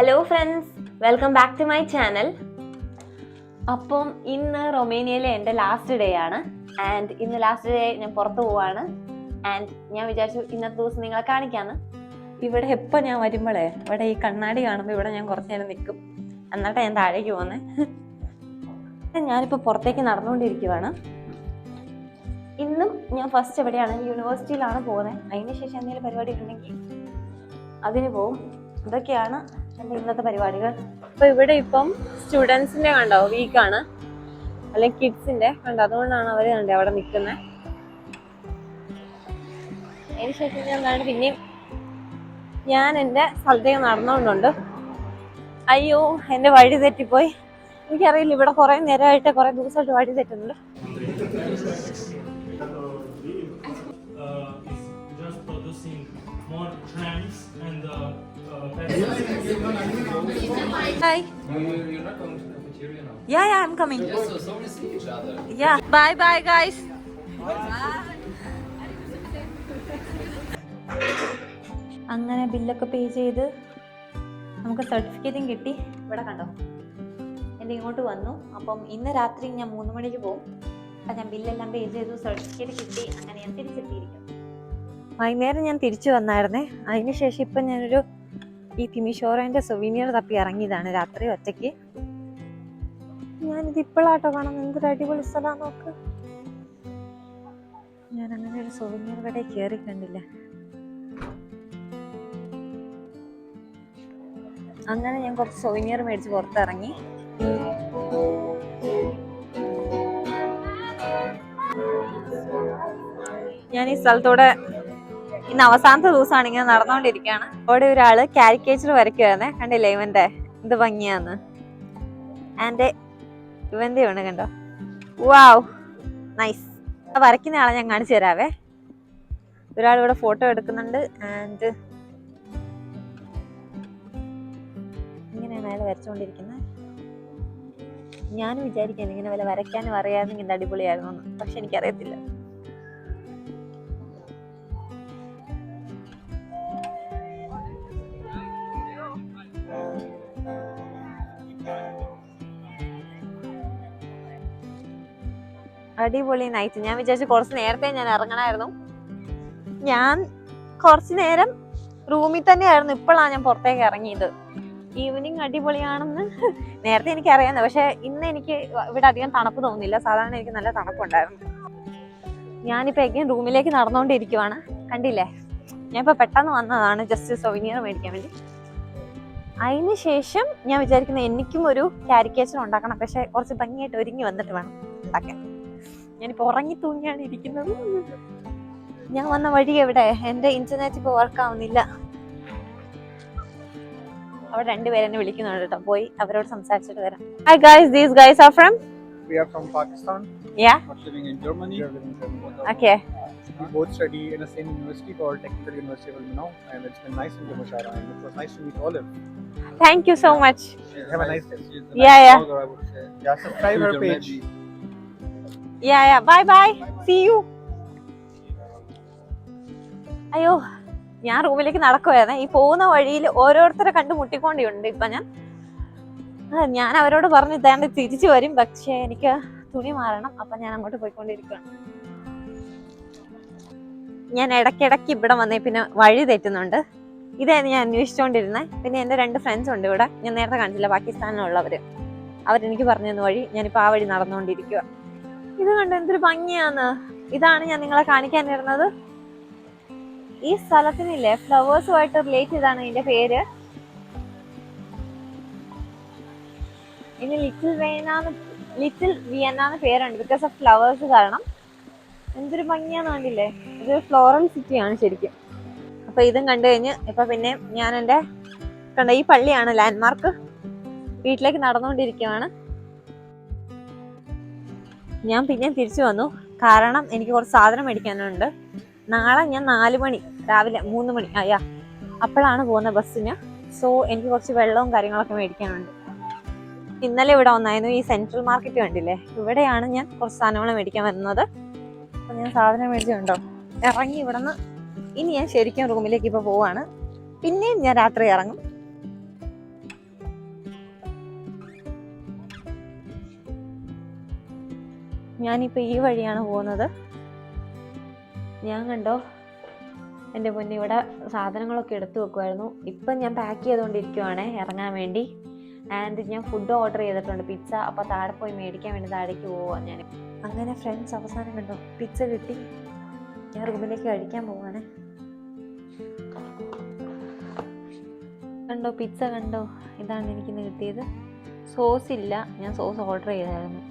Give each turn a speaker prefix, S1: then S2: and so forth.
S1: Hello friends welcome back to my channel അപ്പം ഇന്ന് റൊമേനിയയിലെ എന്റെ ലാസ്റ്റ് ഡേ ആണ്. ആൻഡ് ഇന്ന് ലാസ്റ്റ് ഡേ ഞാൻ പുറത്ത് പോവാണ്. ആൻഡ് ഞാൻ വിചാരിച്ചു ഇന്നത്തെ ദിവസം നിങ്ങളെ കാണിക്കാന്ന്. ഇവിടെ എപ്പോൾ ഞാൻ വരുമ്പോഴേ ഇവിടെ ഈ കണ്ണാടി കാണുമ്പോൾ ഇവിടെ ഞാൻ കുറച്ച് നേരം നിൽക്കും എന്നിട്ട് ഞാൻ താഴേക്ക് പോകുന്നത് ഞാനിപ്പോൾ പുറത്തേക്ക് നടന്നുകൊണ്ടിരിക്കുവാണ്. ഇന്നും ഞാൻ ഫസ്റ്റ് എവിടെയാണ്? യൂണിവേഴ്സിറ്റിയിലാണ് പോകുന്നത് അതിന് ശേഷം എന്തെങ്കിലും പരിപാടി ഉണ്ടെങ്കിൽ അതിന് പോവും. ഇതൊക്കെയാണ് എന്റെ ഇന്നത്തെ പരിപാടികൾ. അപ്പൊ ഇവിടെ ഇപ്പം സ്റ്റുഡൻസിന്റെ കണ്ടോ? വീക്കാണ് അല്ലെങ്കിൽ കിഡ്സിന്റെ കണ്ടോ? അതുകൊണ്ടാണ് അവർ കണ്ടേ അവിടെ നിൽക്കുന്നത് അതിന് ശേഷം എന്താണ് പിന്നെയും ഞാൻ എന്റെ സ്ഥലത്തേക്ക് നടന്നുകൊണ്ടുണ്ട്. അയ്യോ എന്റെ വഴി തെറ്റിപ്പോയി. എനിക്കറിയില്ല ഇവിടെ കുറേ നേരമായിട്ട് കുറേ ദിവസമായിട്ട് വഴി തെറ്റുന്നുണ്ട്.
S2: Uh, more trams and uh.
S3: You, you're not going to the cafeteria now.
S1: Yeah yeah I'm coming
S3: so, so we see each other.
S1: Yeah bye bye guys അങ്ങനെ ബില്ലൊക്കെ പേ ചെയ്ത് നമുക്ക് സർട്ടിഫിക്കറ്റും കിട്ടി. ഇവിടെ കണ്ടോ? എന്റെ ഇങ്ങോട്ട് വന്നു. അപ്പം ഇന്ന് രാത്രി ഞാൻ മൂന്ന് മണിക്ക് പോകും അപ്പം ഞാൻ ബില്ലെല്ലാം പേ ചെയ്തു. സർട്ടിഫിക്കറ്റ് കിട്ടി. അങ്ങനെ ഞാൻ തിരിച്ചെത്തിയിരിക്കും വൈകുന്നേരം ഞാൻ തിരിച്ചു വന്നായിരുന്നേ. അതിനുശേഷം ഇപ്പം ഞാനൊരു ഈ തിമിഷോറേന്റെ സൊവീനിയർ തപ്പി ഇറങ്ങിയതാണ് രാത്രി ഒറ്റയ്ക്ക്. ഞാനിത് ഇപ്പോഴാട്ടോ കാണാൻ എന്തൊരു അടിപൊളി സ്ഥലമാണ് നോക്ക്. ഞാൻ അങ്ങനെ ഒരു സൊവീനിയർ കടയിൽ കയറി കണ്ടില്ല. അങ്ങനെ ഞാൻ കുറച്ച് സൊവീനിയർ മേടിച്ച് പുറത്തിറങ്ങി. ഞാൻ ഈ സ്ഥലത്തൂടെ ഇന്ന് അവസാനത്തെ ദിവസമാണ് ഇങ്ങനെ നടന്നുകൊണ്ടിരിക്കുകയാണ്. അവിടെ ഒരാൾ കാരിക്കേച്ചർ വരയ്ക്കുവായിരുന്നേ. കണ്ടില്ലേ ഇവന്റെ ഇത് ഭംഗിയാന്ന്. ആൻഡ് ഇവന്റെ ആണ് കണ്ടോ? വാവ് നൈസ് വരയ്ക്കുന്ന ആളെ ഞാൻ കാണിച്ചു തരാവേ. ഒരാൾ ഇവിടെ ഫോട്ടോ എടുക്കുന്നുണ്ട്. ആൻഡ് ഇങ്ങനെയാണ് അയാൾ വരച്ചുകൊണ്ടിരിക്കുന്നത്. ഞാനും വിചാരിക്കാൻ ഇങ്ങനെ വല്ല വരയ്ക്കാനും അറിയാമെങ്കിൽ അടിപൊളിയായിരുന്നു പക്ഷെ എനിക്കറിയത്തില്ല. അടിപൊളി നൈറ്റ് ഞാൻ വിചാരിച്ചു കുറച്ച് നേരത്തെ ഞാൻ ഇറങ്ങണമായിരുന്നു ഞാൻ കുറച്ച് നേരം റൂമിൽ തന്നെയായിരുന്നു ഇപ്പോഴാണ് ഞാൻ പുറത്തേക്ക് ഇറങ്ങിയത്. ഈവനിങ് അടിപൊളിയാണെന്ന് നേരത്തെ എനിക്ക് അറിയാമെന്ന് പക്ഷെ ഇന്ന് എനിക്ക് ഇവിടെ അധികം തണുപ്പ് തോന്നുന്നില്ല. സാധാരണ എനിക്ക് നല്ല തണുപ്പുണ്ടായിരുന്നു. ഞാനിപ്പോൾ എഗൈൻ റൂമിലേക്ക് നടന്നുകൊണ്ടിരിക്കുവാണ്. കണ്ടില്ലേ? ഞാൻ ഞാനിപ്പോൾ പെട്ടെന്ന് വന്നതാണ് ജസ്റ്റ് സൊവിനിയർ മേടിക്കാൻ വേണ്ടി. അതിന് ശേഷം ഞാൻ വിചാരിക്കുന്നത് എനിക്കും ഒരു കാരിക്കേച്ചർ ഉണ്ടാക്കണം. പക്ഷെ കുറച്ച് ഭംഗിയായിട്ട് ഒരുങ്ങി വന്നിട്ട് വേണം ഉണ്ടാക്കാൻ. ഞാനിപ്പോൾ ഉറങ്ങി തൂങ്ങിയാണ് ഇരിക്കുന്നത് ഞാൻ വന്ന വഴി എവിടെ എന്റെ ഇന്റർനെറ്റ് ഇപ്പോൾ വർക്ക് ആവുന്നില്ല അവിടെ രണ്ടുപേരെ എന്നെ വിളിക്കുന്നുണ്ട് കേട്ടോ പോയി അവരോട് സംസാരിച്ചിട്ട് വരാം hi guys these guys are from
S4: We are from Pakistan,
S1: Yeah.
S4: but living in Germany.
S1: Okay
S4: We both study in the same university called Technical University of Ilmenau, and it's been nice in Jamashara. And it was nice to meet all
S1: of you. Thank you so much.
S4: Have a nice day.
S1: Yeah, yeah.
S4: Yeah, subscribe her page.
S1: Yeah yeah. Bye bye See you അയ്യോ ഞാൻ റൂമിലേക്ക് നടക്കുവായിരുന്നേ. ഈ പോകുന്ന വഴിയിൽ ഓരോരുത്തരെ കണ്ടു മുട്ടിക്കൊണ്ടുണ്ട് ഇപ്പൊ ഞാൻ. ഞാൻ അവരോട് പറഞ്ഞു ഇതാണ്ട് തിരിച്ചു വരും. പക്ഷേ എനിക്ക് തുണി മാറണം. അപ്പൊ ഞാൻ അങ്ങോട്ട് പോയിക്കൊണ്ടിരിക്കുകയാണ്. ഞാൻ ഇടയ്ക്കിടയ്ക്ക് ഇവിടെ വന്നേ പിന്നെ വഴി തെറ്റുന്നുണ്ട്. ഇതായിരുന്നു ഞാൻ അന്വേഷിച്ചുകൊണ്ടിരുന്നത് പിന്നെ എന്റെ രണ്ട് ഫ്രണ്ട്സ് ഉണ്ട് ഇവിടെ. ഞാൻ നേരത്തെ കാണിച്ചില്ല പാകിസ്ഥാനിലുള്ളവർ അവരെനിക്ക് പറഞ്ഞു തന്ന വഴി ഞാനിപ്പോൾ ആ വഴി നടന്നുകൊണ്ടിരിക്കുക ഇത് കണ്ട എന്തൊരു ഭംഗിയാന്ന്. ഇതാണ് ഞാൻ നിങ്ങളെ കാണിക്കാൻ വരുന്നത്. ഈ സ്ഥലത്തിനില്ലേ ഫ്ലവേഴ്സുമായിട്ട് റിലേറ്റ് ചെയ്താണ് ഇതിന്റെ പേര്. ഇനി ലിറ്റിൽ വേനാന്ന് ലിറ്റിൽ വിയന്നാന്ന് പേരുണ്ട്. ബിക്കോസ് ഓഫ് ഫ്ലവേഴ്സ് കാരണം. എന്തൊരു ഭംഗിയാന്ന് കണ്ടില്ലേ? ഇതൊരു ഫ്ലോറൽ സിറ്റിയാണ് ശരിക്കും. അപ്പൊ ഇതും കണ്ടു കഴിഞ്ഞ് ഇപ്പൊ പിന്നെ ഞാൻ എന്റെ കണ്ട ഈ പള്ളിയാണ് ലാൻഡ്മാർക്ക് വീട്ടിലേക്ക് നടന്നുകൊണ്ടിരിക്കുകയാണ് ഞാൻ പിന്നെയും തിരിച്ചു വന്നു. കാരണം എനിക്ക് കുറച്ച് സാധനം മേടിക്കാനുണ്ട്. നാളെ ഞാൻ നാല് മണി രാവിലെ മൂന്ന് മണി അയ്യാ അപ്പോഴാണ് പോകുന്ന ബസ്സിന്. സോ എനിക്ക് കുറച്ച് വെള്ളവും കാര്യങ്ങളൊക്കെ മേടിക്കാനുണ്ട്. ഇന്നലെ ഇവിടെ വന്നായിരുന്നു ഈ സെൻട്രൽ മാർക്കറ്റ് കണ്ടില്ലേ? ഇവിടെയാണ് ഞാൻ കുറച്ച് സാധനങ്ങൾ മേടിക്കാൻ വരുന്നത്. അപ്പം ഞാൻ സാധനം മേടിച്ചുണ്ടോ? ഇറങ്ങി ഇവിടുന്ന് ഇനി ഞാൻ ശരിക്കും റൂമിലേക്ക് ഇപ്പോൾ പോവാണ്. പിന്നെയും ഞാൻ രാത്രി ഇറങ്ങും. ഞാനിപ്പോൾ ഈ വഴിയാണ് പോകുന്നത്. ഞാൻ കണ്ടോ എന്റെ മുന്നേ ഇവിടെ സാധനങ്ങളൊക്കെ എടുത്തു വെക്കുമായിരുന്നു ഇപ്പം ഞാൻ പാക്ക് ചെയ്തുകൊണ്ടിരിക്കുവാണ് ഇറങ്ങാൻ വേണ്ടി. ആൻഡ് ഞാൻ ഫുഡ് ഓർഡർ ചെയ്തിട്ടുണ്ട് പിസ്സ അപ്പോൾ താഴെ പോയി മേടിക്കാൻ വേണ്ടി താഴേക്ക് പോവാം ഞാൻ. അങ്ങനെ ഫ്രണ്ട്സ് അവസാനം കണ്ടോ പിസ്സ കിട്ടി. ഞാൻ റൂമിലേക്ക് കഴിക്കാൻ പോവാണ്. കണ്ടോ പിസ്സ കണ്ടോ? ഇതാണ് എനിക്കിന്ന് കിട്ടിയത്. സോസ് ഇല്ല ഞാൻ സോസ് ഓർഡർ ചെയ്തായിരുന്നു.